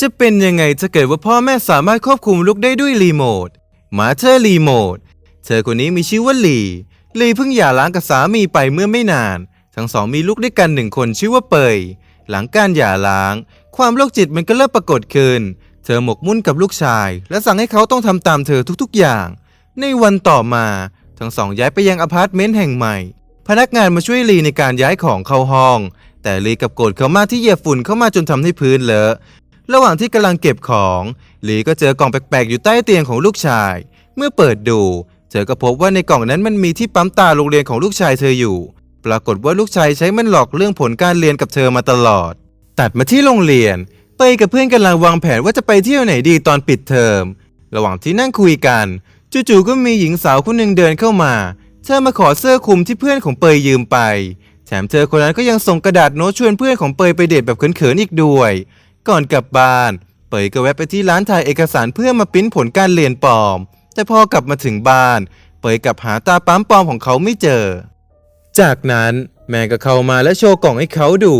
จะเป็นยังไงถ้าเกิดว่าพ่อแม่สามารถควบคุมลูกได้ด้วยรีโมทมาเธอรีโมทเธอคนนี้มีชื่อว่าลีลีเพิ่งหย่าร้างกับสามีไปเมื่อไม่นาน ทั้งสองมีลูกด้วยกันหนึ่งคนชื่อว่าเปย หลังการหย่าร้าง ความโรคจิตมันก็เริ่มปรากฏขึ้น เธอหมกมุ่นกับลูกชาย และสั่งให้เขาต้องทำตามเธอทุกๆอย่าง ในวันต่อมา ทั้งสองย้ายไปยังอพาร์ตเมนต์แห่งใหม่ พนักงานมาช่วยลีในการย้ายของเข้าห้อง แต่ลีกับโกรธเขามากที่เหยียบฝุ่นเข้ามาจนทำให้พื้นเลอะ ระหว่างที่กำลังเก็บของหลีก็เจอกล่องแปลกๆอยู่ใต้เตียงของลูกชาย เมื่อเปิดดู เธอก็พบว่าในกล่องนั้นมันมีที่ปั๊มตาโรงเรียนของลูกชายเธออยู่ ปรากฏว่าลูกชายใช้มันหลอกเรื่องผลการเรียนกับเธอมาตลอด ตัดมาที่โรงเรียน เปยกับเพื่อนกำลังวางแผนว่าจะไปเที่ยวไหนดีตอนปิดเทอม ระหว่างที่นั่งคุยกัน จู่ๆก็มีหญิงสาวคนหนึ่งเดินเข้ามา เธอมาขอเสื้อคลุมที่เพื่อนของเปยยืมไป แถมเธอคนนั้นก็ยังส่งกระดาษโน้ตชวนเพื่อนของเปยไปเดทแบบเขินๆอีกด้วย ก่อนกลับบ้าน เปยก็แวะไปที่ร้านถ่ายเอกสารเพื่อมาปิ้นผลการเรียนปลอม แต่พอกลับมาถึงบ้าน เปยกลับหาตาปั๊มปลอมของเขาไม่เจอ จากนั้นแม่ก็เข้ามาและโชว์กล่องให้เขาดู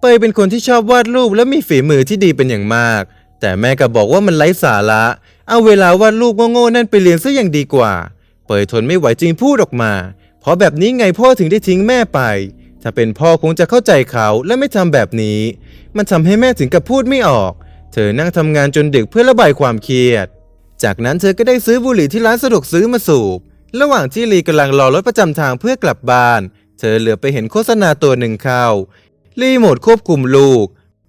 เปยเป็นคนที่ชอบวาดรูปและมีฝีมือที่ดีเป็นอย่างมาก แต่แม่ก็บอกว่ามันไร้สาระ เอาเวลาวาดรูปโง่ๆนั่นไปเรียนซะอย่างดีกว่า เปยทนไม่ไหวจึงพูดออกมา เพราะแบบนี้ไงพ่อถึงได้ทิ้งแม่ไป ถ้าเป็นพ่อคงจะเข้าใจเขาและไม่ทำแบบนี้ มันทำให้แม่ถึงกับพูดไม่ออก เธอนั่งทำงานจนดึกเพื่อระบายความเครียด จากนั้นเธอก็ได้ซื้อบุหรี่ที่ร้านสะดวกซื้อมาสูบ ระหว่างที่ลีกำลังรอรถประจำทางเพื่อกลับบ้าน เธอเหลือไปเห็นโฆษณาตัวหนึ่งเข้า รีโมทควบคุมลูก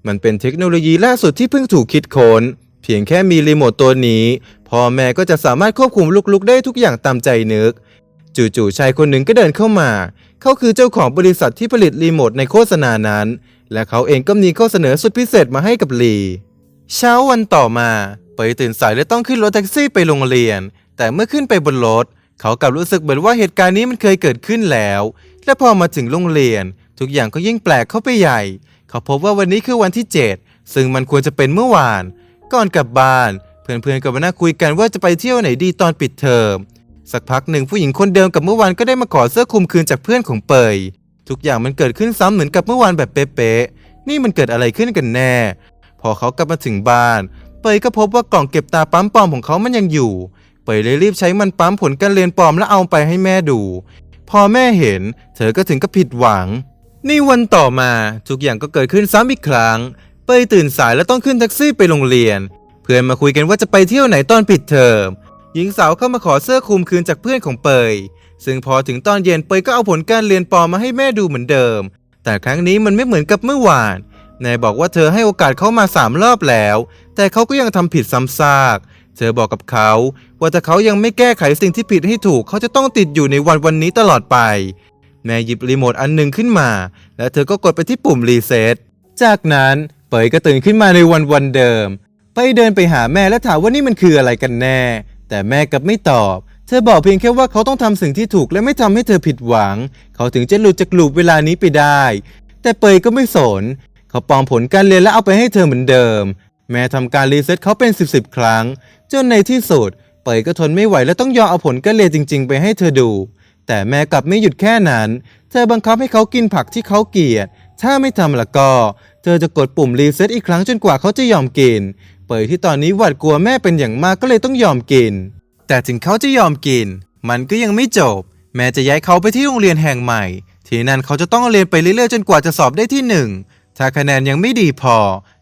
มันเป็นเทคโนโลยีล่าสุดที่เพิ่งถูกคิดค้น เพียงแค่มีรีโมทตัวนี้ พ่อแม่ก็จะสามารถควบคุมลูกๆได้ทุกอย่างตามใจนึก จู่ๆชายคนหนึ่งก็เดินเข้ามา เขาคือเจ้าของบริษัทที่ผลิตรีโมทในโฆษณานั้น และเขาเองก็มีข้อเสนอสุดพิเศษมาให้กับลี เช้าวันต่อมาเปยตื่นสายและต้องขึ้นรถแท็กซี่ไปโรงเรียน แต่เมื่อขึ้นไปบนรถ เขากลับรู้สึกเหมือนว่าเหตุการณ์นี้มันเคยเกิดขึ้นแล้ว และพอมาถึงโรงเรียน ทุกอย่างก็ยิ่งแปลกเข้าไปใหญ่ เขาพบว่าวันนี้คือวันที่ 7 ซึ่งมันควรจะเป็นเมื่อวาน ก่อนกลับบ้าน เพื่อนๆก็มานั่งคุยกันว่าจะไปเที่ยวไหนดีตอนปิดเทอม สักพักหนึ่งผู้หญิงคนเดิมกับเมื่อวานก็ได้มาขอเสื้อคลุมคืนจากเพื่อนของเปย ทุกอย่างมันเกิดขึ้นซ้ำเหมือนกับเมื่อวานแบบเป๊ะๆนี่มันเกิดอะไรขึ้นกันแน่ พอเขากลับมาถึงบ้าน เปยก็พบว่ากล่องเก็บตาปั๊มปลอมของเขามันยังอยู่ เปยเลยรีบใช้มันปั๊มผลการเรียนปลอมแล้วเอาไปให้แม่ดู พอแม่เห็น เธอก็ถึงกับผิดหวังนี่วันต่อมาทุกอย่างก็เกิดขึ้นซ้ำอีกครั้ง เปยตื่นสายแล้วต้องขึ้นแท็กซี่ไปโรงเรียน เพื่อนมาคุยกันว่าจะไปเที่ยวไหนตอนปิดเทอม หญิงสาวเข้ามาขอเสื้อคลุมคืนจากเพื่อนของเปย ซึ่งพอถึงตอนเย็นเปยก็เอาผลการเรียนปอมมาให้แม่ดูเหมือนเดิม แต่ครั้งนี้มันไม่เหมือนกับเมื่อวานนายบอกว่าเธอให้โอกาสเขามาสามรอบแล้ว แต่เขาก็ยังทำผิดซ้ำซาก เธอบอกกับเขา ว่าถ้าเขายังไม่แก้ไขสิ่งที่ผิดให้ถูก เขาจะต้องติดอยู่ในวันวันนี้ตลอดไป แม่หยิบรีโมทอันหนึ่งขึ้นมา และเธอก็กดไปที่ปุ่มรีเซ็ตจากนั้นเปยก็ตื่นขึ้นมาในวันวันเดิม ไปเดินไปหาแม่และถามว่านี่มันคืออะไรกันแน่ แต่แม่กลับไม่ตอบ เธอบอกเพียงแค่ว่าเขาต้องทำสิ่งที่ถูกและไม่ทำให้เธอผิดหวัง เขาถึงจะหลุดจากลูปเวลานี้ไปได้ แต่เปยก็ไม่สน เขาปลอมผลการเรียนและเอาไปให้เธอเหมือนเดิม แม่ทำการรีเซ็ตเขาเป็นสิบสิบครั้ง จนในที่สุด เปยก็ทนไม่ไหวและต้องยอมเอาผลการเรียนจริง ๆ ไปให้เธอดู แต่แม่กลับไม่หยุดแค่นั้น เธอบังคับให้เขากินผักที่เขาเกลียด ถ้าไม่ทำละก็ เธอจะกดปุ่มรีเซ็ตอีกครั้งจนกว่าเขาจะยอมกิน เปยที่ตอนนี้หวาดกลัวแม่เป็นอย่างมากก็เลยต้องยอมกิน แต่ถึงเขาจะยอมกิน มันก็ยังไม่จบ แม่จะย้ายเขาไปที่โรงเรียนแห่งใหม่ ที่นั่นเขาจะต้องเรียนไปเรื่อยๆจนกว่าจะสอบได้ที่หนึ่งถ้าคะแนนยังไม่ดีพอ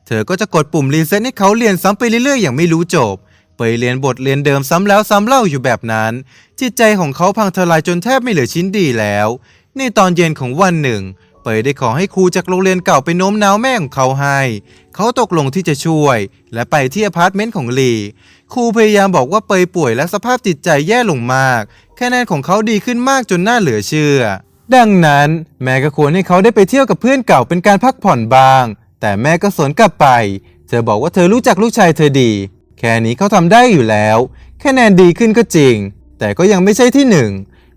เธอก็จะกดปุ่มรีเซ็ตให้เขาเรียนซ้ำไปเรื่อยๆ อย่างไม่รู้จบ ไปเรียนบทเรียนเดิมซ้ำแล้วซ้ำเล่าอยู่แบบนั้น จิตใจของเขาพังทลายจนแทบไม่เหลือชิ้นดีแล้ว ในตอนเย็นของวันหนึ่ง เปยได้ขอให้ครูจากโรงเรียนเก่าไปโน้มน้าวแม่ของเขาให้ เขาตกลงที่จะช่วย และไปที่อพาร์ตเมนต์ของลีครูพยายามบอกว่าเปยป่วยและสภาพจิตใจแย่ลงมาก คะแนนของเขาดีขึ้นมากจนน่าเหลือเชื่อ ดังนั้น แม่ก็ควรให้เขาได้ไปเที่ยวกับเพื่อนเก่าเป็นการพักผ่อนบ้าง แต่แม่ก็สวนกลับไป เธอบอกว่าเธอรู้จักลูกชายเธอดี แค่นี้เขาทำได้อยู่แล้ว คะแนนดีขึ้นก็จริง แต่ก็ยังไม่ใช่ที่หนึ่ง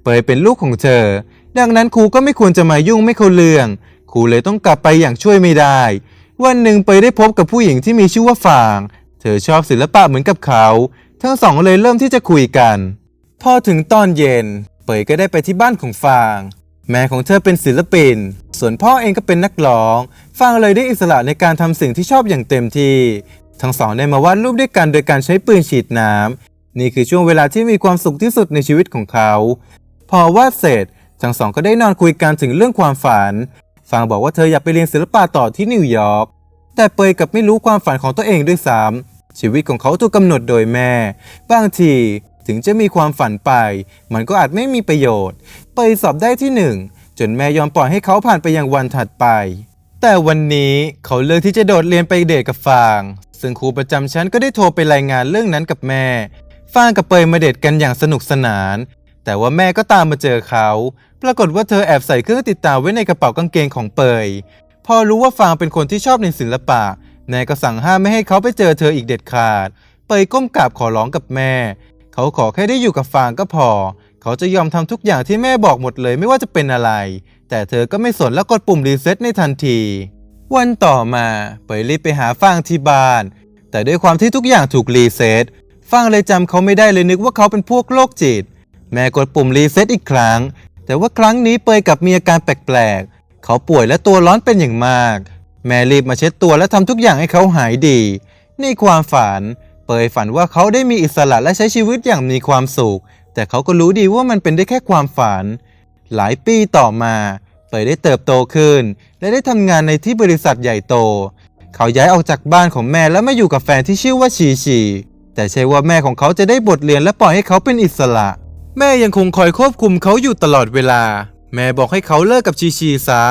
เปยเป็นลูกของเธอ ดังนั้นครูก็ไม่ควรจะมายุ่งไม่เข้าเรื่อง ครูเลยต้องกลับไปอย่างช่วยไม่ได้ วันหนึ่งเปยได้พบกับผู้หญิงที่มีชื่อว่าฟาง เธอชอบศิลปะเหมือนกับเขา ทั้งสองเลยเริ่มที่จะคุยกัน พอถึงตอนเย็น เปยก็ได้ไปที่บ้านของฟาง แม่ของเธอเป็นศิลปิน ส่วนพ่อเองก็เป็นนักร้องฟางเลยได้อิสระในการทำสิ่งที่ชอบอย่างเต็มที่ ทั้งสองได้มาวาดรูปด้วยกันโดยการใช้ปืนฉีดน้ำนี่คือช่วงเวลาที่มีความสุขที่สุดในชีวิตของเขา พอวาดเสร็จ ทั้งสองก็ได้นอนคุยกันถึงเรื่องความฝัน ฟางบอกว่าเธออยากไปเรียนศิลปะต่อที่นิวยอร์ก แต่เปยกลับไม่รู้ความฝันของตัวเองด้วยซ้ำชีวิตของเขาถูกกำหนดโดยแม่ บางทีถึงจะมีความฝันไป มันก็อาจไม่มีประโยชน์ เปยสอบได้ที่หนึ่งจนแม่ยอมปล่อยให้เขาผ่านไปยังวันถัดไป แต่วันนี้เขาเลือกที่จะโดดเรียนไปเดทกับฟาง ซึ่งครูประจำชั้นก็ได้โทรไปรายงานเรื่องนั้นกับแม่ฟางกับเปยมาเดทกันอย่างสนุกสนาน แต่ว่าแม่ก็ตามมาเจอเขา ปรากฏว่าเธอแอบใส่เครื่องติดตามไว้ในกระเป๋ากางเกงของเปย พอรู้ว่าฟางเป็นคนที่ชอบในศิลปะแม่ก็สั่งห้ามไม่ให้เขาไปเจอเธออีกเด็ดขาด เปยก้มกราบขอร้องกับแม่ เขาขอแค่ได้อยู่กับฟางก็พอ เขาจะยอมทำทุกอย่างที่แม่บอกหมดเลยไม่ว่าจะเป็นอะไร แต่เธอก็ไม่สนแล้วกดปุ่มรีเซ็ตในทันที วันต่อมาเปยรีบไปหาฟางที่บ้าน แต่ด้วยความที่ทุกอย่างถูกรีเซ็ตฟางเลยจำเขาไม่ได้เลยนึกว่าเขาเป็นพวกโรคจิต แม่กดปุ่มรีเซ็ตอีกครั้ง แต่ว่าครั้งนี้เปยกับมีอาการแปลกๆ เขาป่วยและตัวร้อนเป็นอย่างมาก แม่รีบมาเช็ดตัวและทำทุกอย่างให้เขาหายดี ในความฝัน เปยฝันว่าเขาได้มีอิสระและใช้ชีวิตอย่างมีความสุข แต่เขาก็รู้ดีว่ามันเป็นได้แค่ความฝัน หลายปีต่อมา เปยได้เติบโตขึ้น และได้ทำงานในที่บริษัทใหญ่โต เขาย้ายออกจากบ้านของแม่แล้วมาอยู่กับแฟนที่ชื่อว่าชีชี แต่ใช่ว่าแม่ของเขาจะได้บทเรียนและปล่อยให้เขาเป็นอิสระ แม่ยังคงคอยควบคุมเขาอยู่ตลอดเวลา แม่บอกให้เขาเลิกกับชีชีซะ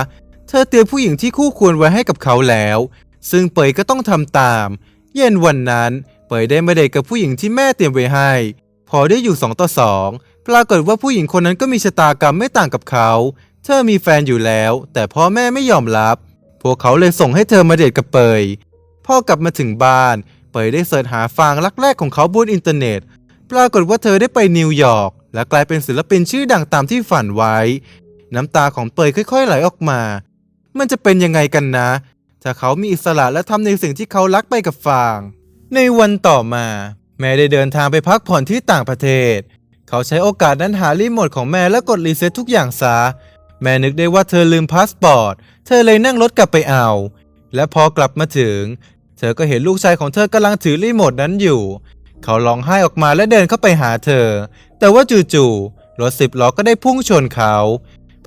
เธอเตือนผู้หญิงที่คู่ควรไว้ให้กับเขาแล้ว ซึ่งเปยก็ต้องทำตาม เย็นวันนั้น เปยได้มาเดทกับผู้หญิงที่แม่เตรียมไว้ให้ พอได้อยู่สองต่อสองปรากฏว่าผู้หญิงคนนั้นก็มีชะตากรรมไม่ต่างกับเขา เธอมีแฟนอยู่แล้ว แต่พ่อแม่ไม่ยอมรับ พวกเขาเลยส่งให้เธอมาเดทกับเปยพ่อกลับมาถึงบ้าน เปยได้เสิร์ชหาฟางรักแรกของเขาบนอินเทอร์เน็ต ปรากฏว่าเธอได้ไปนิวยอร์กและกลายเป็นศิลปินชื่อดังตามที่ฝันไว้ น้ำตาของเปยค่อย ๆ ไหลออกมา มันจะเป็นยังไงกันนะ ถ้าเขามีอิสระและทำในสิ่งที่เขารักไปกับฟาง ในวันต่อมา แม่ได้เดินทางไปพักผ่อนที่ต่างประเทศ เขาใช้โอกาสนั้นหารีโมทของแม่แล้วกดรีเซ็ตทุกอย่างซะแม่นึกได้ว่าเธอลืมพาสปอร์ต เธอเลยนั่งรถกลับไปเอา และพอกลับมาถึง เธอก็เห็นลูกชายของเธอกำลังถือรีโมทนั้นอยู่ เขาร้องไห้ออกมาและเดินเข้าไปหาเธอ แต่ว่าจู่ๆรถสิบล้อก็ได้พุ่งชนเขา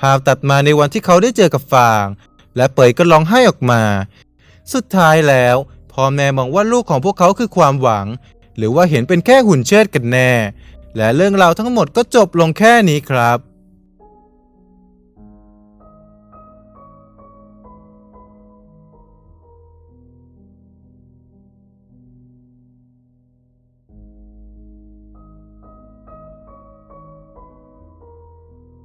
ภาพตัดมาในวันที่เขาได้เจอกับฟาง และเปยก็ร้องไห้ออกมา สุดท้ายแล้วพ่อแม่มองว่าลูกของพวกเขาคือความหวัง หรือว่าเห็นเป็นแค่หุ่นเชิดกันแน่ และเรื่องราวทั้งหมดก็จบลงแค่นี้ครับ